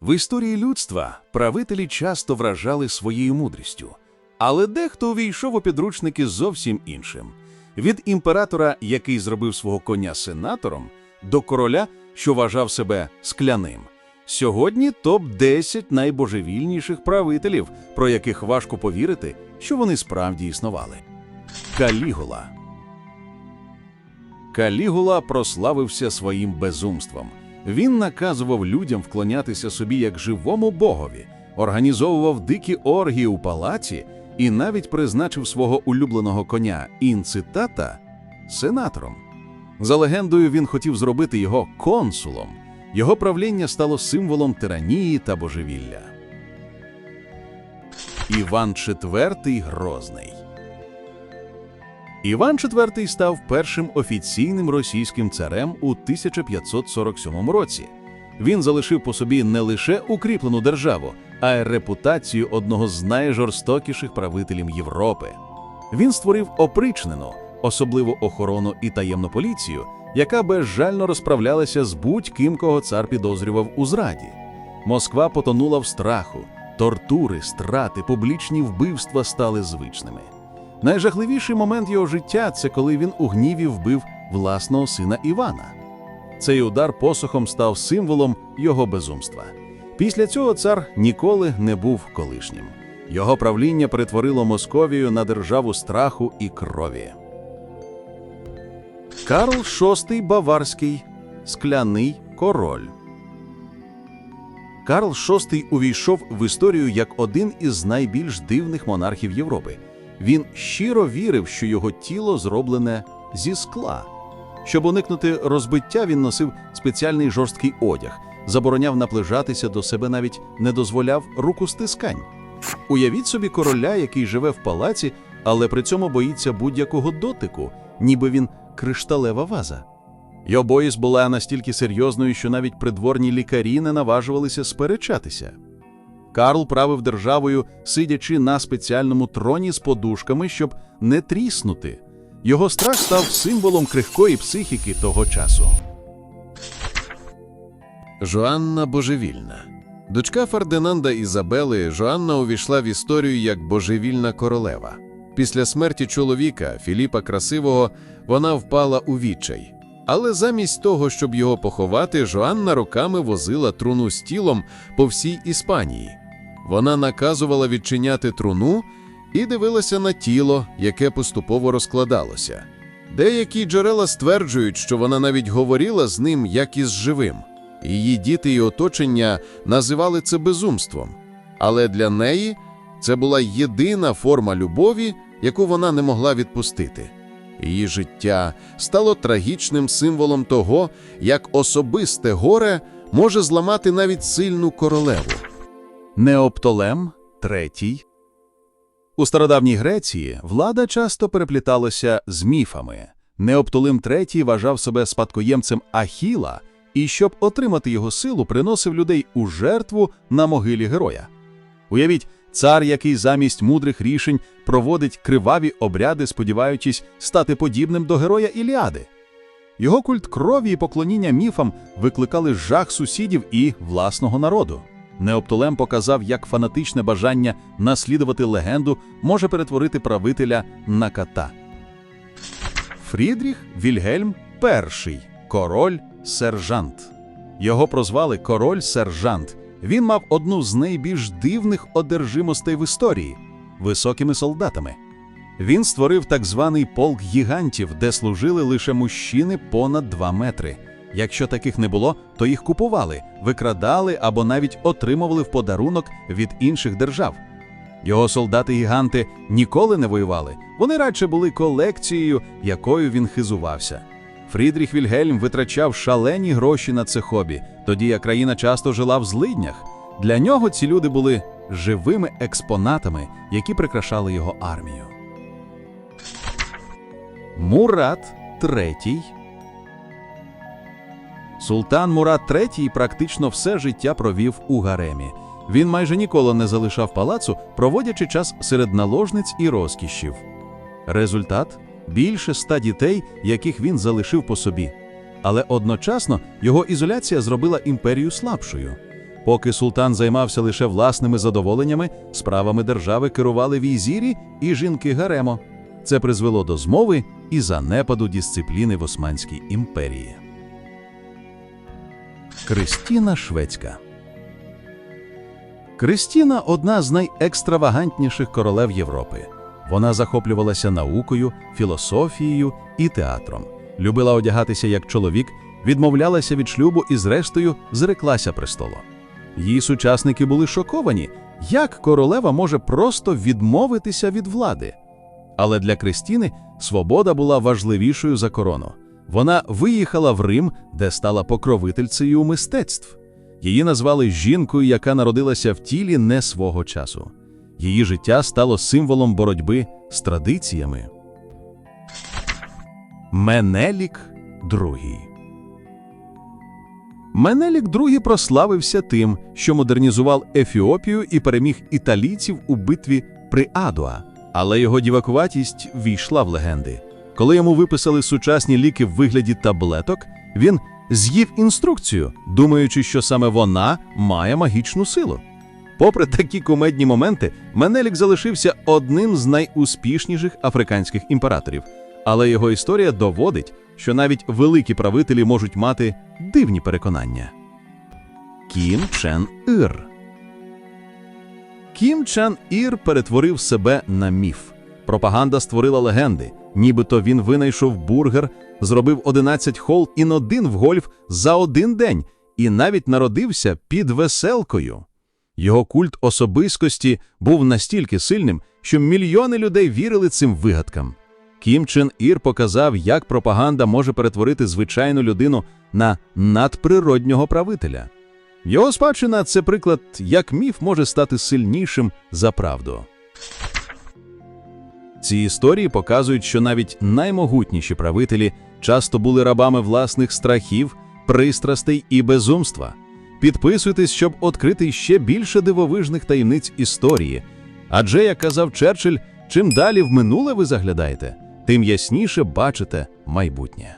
В історії людства правителі часто вражали своєю мудрістю, але дехто увійшов у підручники зовсім іншим. Від імператора, який зробив свого коня сенатором, до короля, що вважав себе скляним. Сьогодні топ-10 найбожевільніших правителів, про яких важко повірити, що вони справді існували. Калігула Калігула прославився своїм безумством. Він наказував людям вклонятися собі як живому богові, організовував дикі оргії у палаці і навіть призначив свого улюбленого коня інцитата сенатором. За легендою, він хотів зробити його консулом. Його правління стало символом тиранії та божевілля. Іван IV Грозний Іван IV став першим офіційним російським царем у 1547 році. Він залишив по собі не лише укріплену державу, а й репутацію одного з найжорстокіших правителів Європи. Він створив опричнену, особливу охорону і таємну поліцію, яка безжально розправлялася з будь-ким, кого цар підозрював у зраді. Москва потонула в страху, тортури, страти, публічні вбивства стали звичними. Найжахливіший момент його життя це коли він у гніві вбив власного сина Івана. Цей удар посохом став символом його безумства. Після цього цар ніколи не був колишнім. Його правління перетворило Московію на державу страху і крові. Карл VI Баварський скляний король. Карл VI увійшов в історію як один із найбільш дивних монархів Європи. Він щиро вірив, що його тіло зроблене зі скла. Щоб уникнути розбиття, він носив спеціальний жорсткий одяг, забороняв наближатися до себе, навіть не дозволяв рукостискань. Уявіть собі короля, який живе в палаці, але при цьому боїться будь-якого дотику, ніби він кришталева ваза. Його боїзд була настільки серйозною, що навіть придворні лікарі не наважувалися сперечатися. Карл правив державою, сидячи на спеціальному троні з подушками, щоб не тріснути. Його страх став символом крихкої психіки того часу. Жоанна Божевільна. Дочка Фердинанда Ізабели Жоанна увійшла в історію як божевільна королева. Після смерті чоловіка Філіпа Красивого вона впала у відчай. Але замість того, щоб його поховати, Жоанна роками возила труну з тілом по всій Іспанії. Вона наказувала відчиняти труну і дивилася на тіло, яке поступово розкладалося. Деякі джерела стверджують, що вона навіть говорила з ним як із живим. Її діти і оточення називали це безумством. Але для неї це була єдина форма любові, яку вона не могла відпустити. Її життя стало трагічним символом того, як особисте горе може зламати навіть сильну королеву. Неоптолем III У стародавній Греції влада часто перепліталася з міфами. Неоптолем III вважав себе спадкоємцем Ахіла і, щоб отримати його силу, приносив людей у жертву на могилі героя. Уявіть, цар, який замість мудрих рішень проводить криваві обряди, сподіваючись стати подібним до героя Іліади. Його культ крові і поклоніння міфам викликали жах сусідів і власного народу. Неоптолем показав, як фанатичне бажання наслідувати легенду може перетворити правителя на кота. Фрідріх Вільгельм І король сержант. Його прозвали король сержант. Він мав одну з найбільш дивних одержимостей в історії високими солдатами. Він створив так званий полк гігантів, де служили лише мужчини понад 2 метри. Якщо таких не було, то їх купували, викрадали або навіть отримували в подарунок від інших держав. Його солдати-гіганти ніколи не воювали, вони радше були колекцією, якою він хизувався. Фрідріх Вільгельм витрачав шалені гроші на це хобі, тоді як країна часто жила в злиднях. Для нього ці люди були живими експонатами, які прикрашали його армію. Мурат III Султан Мурат III практично все життя провів у гаремі. Він майже ніколи не залишав палацу, проводячи час серед наложниць і розкішів. Результат більше ста дітей, яких він залишив по собі. Але одночасно його ізоляція зробила імперію слабшою. Поки султан займався лише власними задоволеннями, справами держави керували візірі і жінки Гаремо. Це призвело до змови і занепаду дисципліни в Османській імперії. Кристіна Шведська Кристіна одна з найекстравагантніших королев Європи. Вона захоплювалася наукою, філософією і театром, любила одягатися як чоловік, відмовлялася від шлюбу і, зрештою, зреклася престолу. Її сучасники були шоковані, як королева може просто відмовитися від влади. Але для Кристіни свобода була важливішою за корону. Вона виїхала в Рим, де стала покровительцею мистецтв. Її назвали жінкою, яка народилася в тілі не свого часу. Її життя стало символом боротьби з традиціями. Менелік II Менелік II прославився тим, що модернізував Ефіопію і переміг італійців у битві при Адуа. Але його дівакуватість війшла в легенди. Коли йому виписали сучасні ліки в вигляді таблеток, він з'їв інструкцію, думаючи, що саме вона має магічну силу. Попри такі кумедні моменти, Менелік залишився одним з найуспішніших африканських імператорів, але його історія доводить, що навіть великі правителі можуть мати дивні переконання. Кім Чен Ір Кім Чен Ір перетворив себе на міф. Пропаганда створила легенди, нібито він винайшов бургер, зробив 11 хол ін один в гольф за один день і навіть народився під веселкою. Його культ особистості був настільки сильним, що мільйони людей вірили цим вигадкам. Кім Чен Ір показав, як пропаганда може перетворити звичайну людину на надприроднього правителя. Його спадщина це приклад, як міф може стати сильнішим за правду. Ці історії показують, що навіть наймогутніші правителі часто були рабами власних страхів, пристрастей і безумства. Підписуйтесь, щоб відкрити ще більше дивовижних таємниць історії. Адже, як казав Черчилль, чим далі в минуле ви заглядаєте, тим ясніше бачите майбутнє.